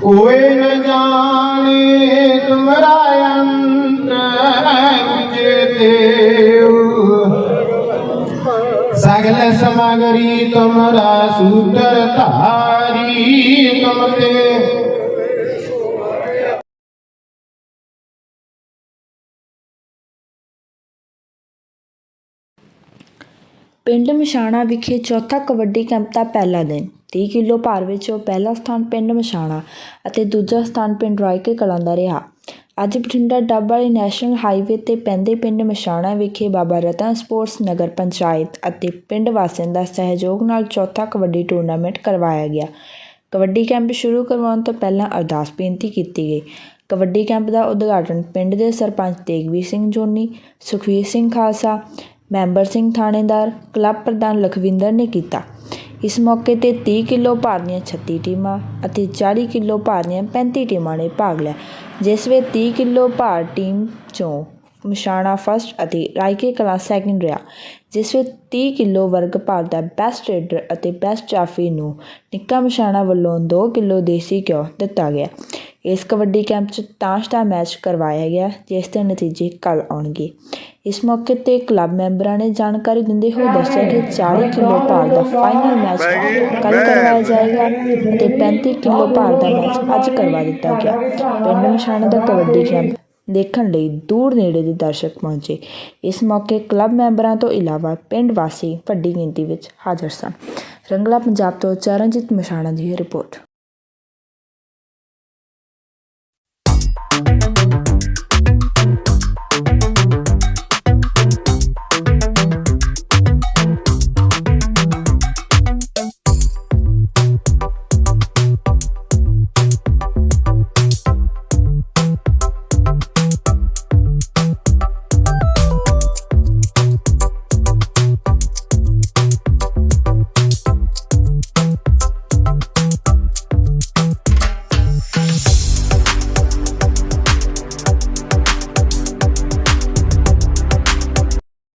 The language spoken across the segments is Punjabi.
कोई न जाने तुम्हारा अंत मुझे देव सगल समगरी तुम्हारा सूत्र धारी तुम ते ਪਿੰਡ ਮਸ਼ਾਣਾ ਵਿਖੇ ਚੌਥਾ ਕਬੱਡੀ ਕੈਂਪ ਦਾ ਪਹਿਲਾ ਦਿਨ 30 ਕਿਲੋ ਭਾਰ ਵਿੱਚ ਉਹ ਪਹਿਲਾ ਸਥਾਨ ਪਿੰਡ ਮਸ਼ਾਣਾ ਅਤੇ ਦੂਜਾ ਸਥਾਨ ਪਿੰਡ ਰਾਇਕੇ ਕਲਾਂ ਦਾ ਰਿਹਾ। ਅੱਜ ਬਠਿੰਡਾ ਡੱਬ ਵਾਲੀ ਨੈਸ਼ਨਲ ਹਾਈਵੇ ਤੇ ਪੈਂਦੇ ਪਿੰਡ ਮਸ਼ਾਣਾ ਵਿਖੇ ਬਾਬਾ ਰਤਨ ਸਪੋਰਟਸ ਨਗਰ ਪੰਚਾਇਤ ਅਤੇ ਪਿੰਡ ਵਾਸੀਆਂ ਦਾ ਸਹਿਯੋਗ ਨਾਲ ਚੌਥਾ ਕਬੱਡੀ ਟੂਰਨਾਮੈਂਟ ਕਰਵਾਇਆ ਗਿਆ। ਕਬੱਡੀ ਕੈਂਪ ਸ਼ੁਰੂ ਕਰਵਾਉਣ ਤੋਂ ਪਹਿਲਾਂ ਅਰਦਾਸ ਬੇਨਤੀ ਕੀਤੀ ਗਈ। ਕਬੱਡੀ ਕੈਂਪ ਦਾ ਉਦਘਾਟਨ ਪਿੰਡ ਦੇ ਸਰਪੰਚ ਤੇਗਵੀਰ ਸਿੰਘ ਜੋਨੀ, ਸੁਖਵੀਰ ਸਿੰਘ ਖਾਲਸਾ, ਮੈਂਬਰ ਸਿੰਘ ਥਾਣੇਦਾਰ, ਕਲੱਬ ਪ੍ਰਧਾਨ ਲਖਵਿੰਦਰ ਨੇ ਕੀਤਾ। ਇਸ ਮੌਕੇ ਤੇ 30 ਕਿਲੋ ਭਾਰ ਦੀਆਂ 36 ਟੀਮਾਂ ਅਤੇ 40 ਕਿਲੋ ਭਾਰ ਦੀਆਂ 35 ਟੀਮਾਂ ਨੇ ਭਾਗ ਲਿਆ, ਜਿਸ ਵਿੱਚ 30 ਕਿਲੋ ਭਾਰ ਟੀਮ ਚੋਂ ਮਸ਼ਾਣਾ ਫਸਟ ਅਤੇ ਰਾਇਕੇ ਕਲਾ ਸੈਕਿੰਡ ਰਿਹਾ, ਜਿਸ ਵਿੱਚ 30 ਕਿਲੋ ਵਰਗ ਭਾਰ ਦਾ ਬੈਸਟ ਰੇਡਰ ਅਤੇ ਬੈਸਟ ਚਾਫੀ ਨੂੰ ਨਿੱਕਾ ਮਸ਼ਾਣਾ ਵੱਲੋਂ 2 ਕਿਲੋ ਦੇਸੀ ਘਿਓ ਦਿੱਤਾ ਗਿਆ। ਇਸ ਕਬੱਡੀ ਕੈਂਪ 'ਚ ਤਾਸ਼ ਦਾ ਮੈਚ ਕਰਵਾਇਆ ਗਿਆ ਜਿਸ ਦੇ ਨਤੀਜੇ ਕੱਲ ਆਉਣਗੇ। ਇਸ ਮੌਕੇ ਤੇ ਕਲੱਬ ਮੈਂਬਰਾਂ ਨੇ ਜਾਣਕਾਰੀ ਦਿੰਦੇ ਹੋਏ ਦੱਸਿਆ ਕਿ 40 ਕਿਲੋ ਭਾਰ ਦਾ ਫਾਈਨਲ ਮੈਚ ਕੱਲ ਕਰਵਾਇਆ ਜਾਏਗਾ ਤੇ 35 ਕਿਲੋ ਭਾਰ ਦਾ ਮੈਚ ਅੱਜ ਕਰਵਾ ਦਿੱਤਾ ਗਿਆ। ਪਿੰਡ ਮਸ਼ਾਣਾ ਦਾ ਕਬੱਡੀ ਕੈਂਪ ਦੇਖਣ ਲਈ ਦੂਰ ਨੇੜੇ ਦੇ ਦਰਸ਼ਕ ਪਹੁੰਚੇ। ਇਸ ਮੌਕੇ ਕਲੱਬ ਮੈਂਬਰਾਂ ਤੋਂ ਇਲਾਵਾ ਪਿੰਡ ਵਾਸੀ ਵੱਡੀ ਗਿਣਤੀ ਵਿੱਚ ਹਾਜ਼ਰ ਸਨ। ਰੰਗਲਾ ਪੰਜਾਬ ਤੋਂ ਚਰਨਜੀਤ ਮਸ਼ਾਣਾ ਦੀ ਰਿਪੋਰਟ। Bye.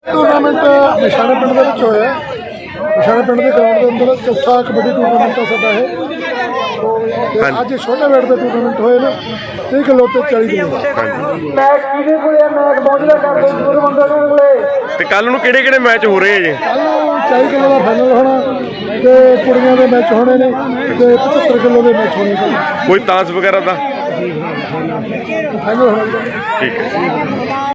ਟੂਰਨਾਮੈਂਟ ਨਿਸ਼ਾਨੇ ਪਿੰਡ ਦੇ ਵਿੱਚ ਹੋਇਆ। ਨਿਸ਼ਾਨੇ ਪਿੰਡ ਦੇ ਗਰਾਊਂਡ ਦੇ ਅੰਦਰ ਚੌਥਾ ਕਬੱਡੀ ਟੂਰਨਾਮੈਂਟ ਆ ਸਾਡਾ ਇਹ। ਤੇ ਅੱਜ ਛੋਟੇ ਵੇਟ ਦੇ ਟੂਰਨਾਮੈਂਟ ਹੋਏ ਨੇ। 30 ਕਿਲੋ ਤੇ 40 ਕਿਲੋ ਤੇ ਕੱਲ ਨੂੰ ਕਿਹੜੇ ਕਿਹੜੇ ਮੈਚ ਹੋ ਰਹੇ ਜੀ? ਕੱਲ ਨੂੰ 40 ਕਿਲੋ ਦਾ ਫਾਈਨਲ ਹੋਣਾ ਤੇ ਕੁੜੀਆਂ ਦੇ ਮੈਚ ਹੋਣੇ ਨੇ ਤੇ 75 ਕਿਲੋ ਦੇ ਮੈਚ ਹੋਣੇ ਨੇ। ਕੋਈ ਤਾਂਸ ਵਗੈਰਾ ਦਾ? ਫਾਈਨਲ ਹੋਣਾ। ਠੀਕ ਹੈ।